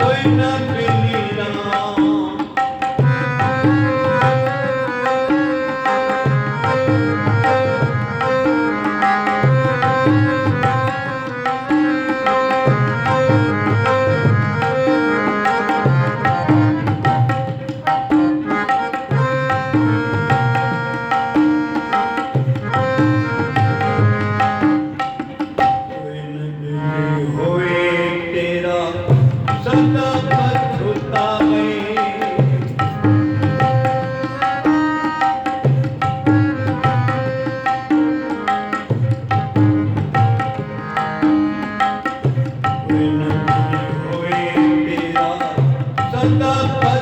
ਕੋਈ ਨਾ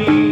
you.